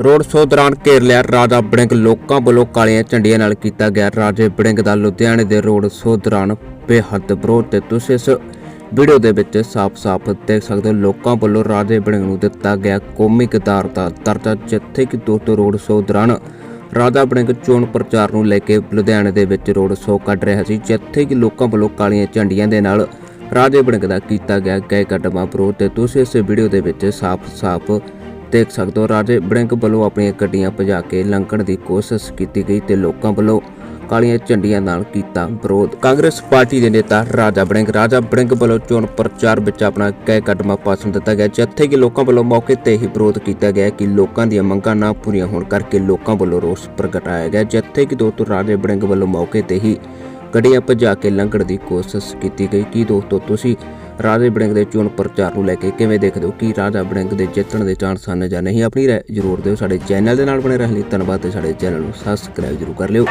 Road show ਦੌਰਾਨ ਘੇਰ ਲਿਆ ਰਾਜਾ ਬੜਿੰਗ, ਲੋਕਾਂ ਵੱਲੋਂ ਕਾਲੀਆਂ ਝੰਡੀਆਂ ਨਾਲ ਕੀਤਾ ਗਿਆ ਰਾਜੇ ਬੜਿੰਗ ਦਾ ਲੁਧਿਆਣੇ ਦੇ ਰੋਡ ਸ਼ੋਅ ਦੌਰਾਨ ਬੇਹੱਦ ਵਿਰੋਧ ਤੇ ਤੁਸੀਂ ਇਸ ਵੀਡੀਓ ਦੇ ਵਿੱਚ ਸਾਫ਼-ਸਾਫ਼ ਦੇਖ ਸਕਦੇ ਹੋ। ਲੋਕਾਂ ਵੱਲੋਂ ਰਾਜੇ ਬੜਿੰਗ ਨੂੰ ਦਿੱਤਾ ਗਿਆ ਕੌਮੀ ਗਦਾਰ ਦਾ ਦਰਜਾ, ਜਿੱਥੇ ਕਿ ਦੋਸਤੋ ਰੋਡ ਸ਼ੋਅ ਦੌਰਾਨ ਰਾਜਾ ਬੜਿੰਗ ਚੋਣ ਪ੍ਰਚਾਰ ਨੂੰ ਲੈ ਕੇ ਲੁਧਿਆਣੇ ਦੇ ਵਿੱਚ ਰੋਡ ਸ਼ੋਅ ਕੱਢ ਰਿਹਾ ਸੀ, ਜਿੱਥੇ ਕਿ ਲੋਕਾਂ ਵੱਲੋਂ ਕਾਲੀਆਂ ਝੰਡੀਆਂ ਦੇ ਨਾਲ ਰਾਜੇ ਬੜਿੰਗ ਦਾ ਕੀਤਾ ਗਿਆ ਗਏ ਕਦਮਾਂ ਵਿਰੋਧ ਤੇ ਤੁਸੀਂ ਇਸ ਵੀਡੀਓ ਦੇ ਵਿੱਚ ਸਾਫ਼-ਸਾਫ਼ ਦੇਖ ਸਕਦੇ ਹੋ, ਰਾਜੇ ਬੜਿੰਗ ਵੱਲੋਂ ਆਪਣੀਆਂ ਗੱਡੀਆਂ ਭਜਾ ਕੇ ਲੰਘਣ ਦੀ ਕੋਸ਼ਿਸ਼ ਕੀਤੀ ਗਈ ਤੇ ਲੋਕਾਂ ਵੱਲੋਂ ਕਾਲੀਆਂ ਝੰਡੀਆਂ ਨਾਲ ਕੀਤਾ ਵਿਰੋਧ। ਕਾਂਗਰਸ ਪਾਰਟੀ ਦੇ ਨੇਤਾ ਰਾਜਾ ਬੜਿੰਗ ਰਾਜਾ ਬੜਿੰਗ ਵੱਲੋਂ ਚੋਣ ਪ੍ਰਚਾਰ ਵਿੱਚ ਆਪਣਾ ਕਈ ਕਦਮਾਂ ਭਾਸ਼ਣ ਦਿੱਤਾ ਗਿਆ, ਜਿੱਥੇ ਕਿ ਲੋਕਾਂ ਵੱਲੋਂ ਮੌਕੇ ਤੇ ਹੀ ਵਿਰੋਧ ਕੀਤਾ ਗਿਆ ਕਿ ਲੋਕਾਂ ਦੀਆਂ ਮੰਗਾਂ ਨਾ ਪੂਰੀਆਂ ਹੋਣ ਕਰਕੇ ਲੋਕਾਂ ਵੱਲੋਂ ਰੋਸ ਪ੍ਰਗਟਾਇਆ ਗਿਆ, ਜਿੱਥੇ ਕਿ ਦੋਸਤੋ ਰਾਜੇ ਬੜਿੰਗ ਵੱਲੋਂ ਮੌਕੇ ਤੇ ਹੀ ਗੱਡੀਆਂ ਭਜਾ ਕੇ ਲੰਘਣ ਦੀ ਕੋਸ਼ਿਸ਼ ਕੀਤੀ ਗਈ। ਕਿ ਦੋਸਤੋ ਤੁਸੀਂ ਰਾਜੇ ਬੜਿੰਗ ਦੇ ਚੋਣ ਪ੍ਰਚਾਰ ਨੂੰ ਲੈ ਕੇ ਕਿਵੇਂ ਦੇਖਦੇ ਹੋ? ਕਿ ਰਾਜਾ ਬੜਿੰਗ ਦੇ ਜਿੱਤਣ ਦੇ ਚਾਂਸ ਹਨ ਜਾਂ ਨਹੀਂ? ਆਪਣੀ ਰਾਏ ਜ਼ਰੂਰ ਦਿਓ ਸਾਡੇ ਚੈਨਲ ਦੇ ਨਾਲ ਬਣੇ ਰਹਿਣ ਲਈ। ਧੰਨਵਾਦ ਤੇ ਸਾਡੇ ਚੈਨਲ ਨੂੰ ਸਬਸਕ੍ਰਾਈਬ ਜ਼ਰੂਰ ਕਰ ਲਿਓ।